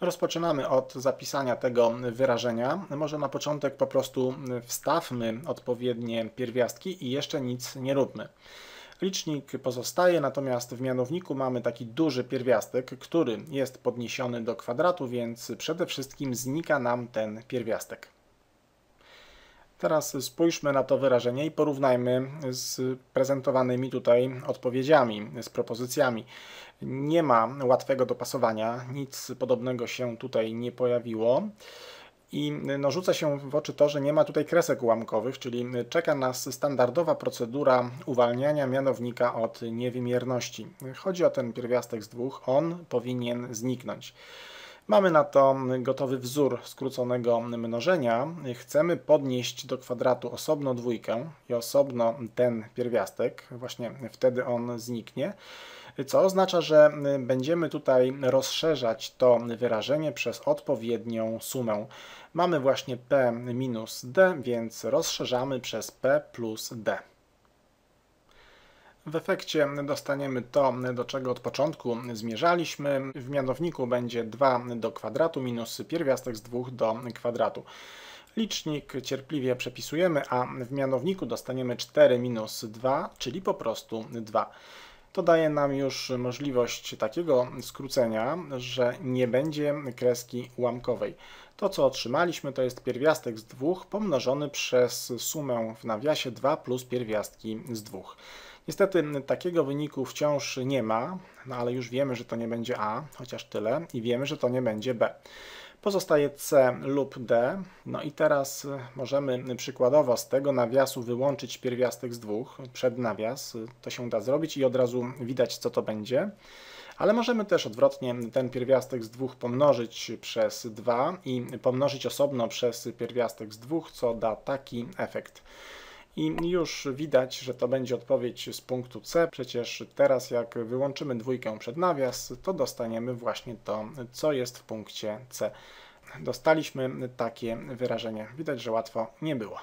Rozpoczynamy od zapisania tego wyrażenia. Może na początek po prostu wstawmy odpowiednie pierwiastki i jeszcze nic nie róbmy. Licznik pozostaje, natomiast w mianowniku mamy taki duży pierwiastek, który jest podniesiony do kwadratu, więc przede wszystkim znika nam ten pierwiastek. Teraz spójrzmy na to wyrażenie i porównajmy z prezentowanymi tutaj odpowiedziami, z propozycjami. Nie ma łatwego dopasowania, nic podobnego się tutaj nie pojawiło. I no, rzuca się w oczy to, że nie ma tutaj kresek ułamkowych, czyli czeka nas standardowa procedura uwalniania mianownika od niewymierności. Chodzi o ten pierwiastek z dwóch, on powinien zniknąć. Mamy na to gotowy wzór skróconego mnożenia. Chcemy podnieść do kwadratu osobno dwójkę i osobno ten pierwiastek. Właśnie wtedy on zniknie. Co oznacza, że będziemy tutaj rozszerzać to wyrażenie przez odpowiednią sumę. Mamy właśnie p minus d, więc rozszerzamy przez p plus d. W efekcie dostaniemy to, do czego od początku zmierzaliśmy. W mianowniku będzie 2 do kwadratu minus pierwiastek z 2 do kwadratu. Licznik cierpliwie przepisujemy, a w mianowniku dostaniemy 4 minus 2, czyli po prostu 2. To daje nam już możliwość takiego skrócenia, że nie będzie kreski ułamkowej. To, co otrzymaliśmy, to jest pierwiastek z 2 pomnożony przez sumę w nawiasie 2 plus pierwiastki z 2. Niestety takiego wyniku wciąż nie ma, no ale już wiemy, że to nie będzie A, chociaż tyle, i wiemy, że to nie będzie B. Pozostaje C lub D. No i teraz możemy przykładowo z tego nawiasu wyłączyć pierwiastek z dwóch przed nawias. To się da zrobić i od razu widać, co to będzie. Ale możemy też odwrotnie ten pierwiastek z dwóch pomnożyć przez 2 i pomnożyć osobno przez pierwiastek z dwóch, co da taki efekt. I już widać, że to będzie odpowiedź z punktu C. Przecież teraz jak wyłączymy dwójkę przed nawias, to dostaniemy właśnie to, co jest w punkcie C. Dostaliśmy takie wyrażenie. Widać, że łatwo nie było.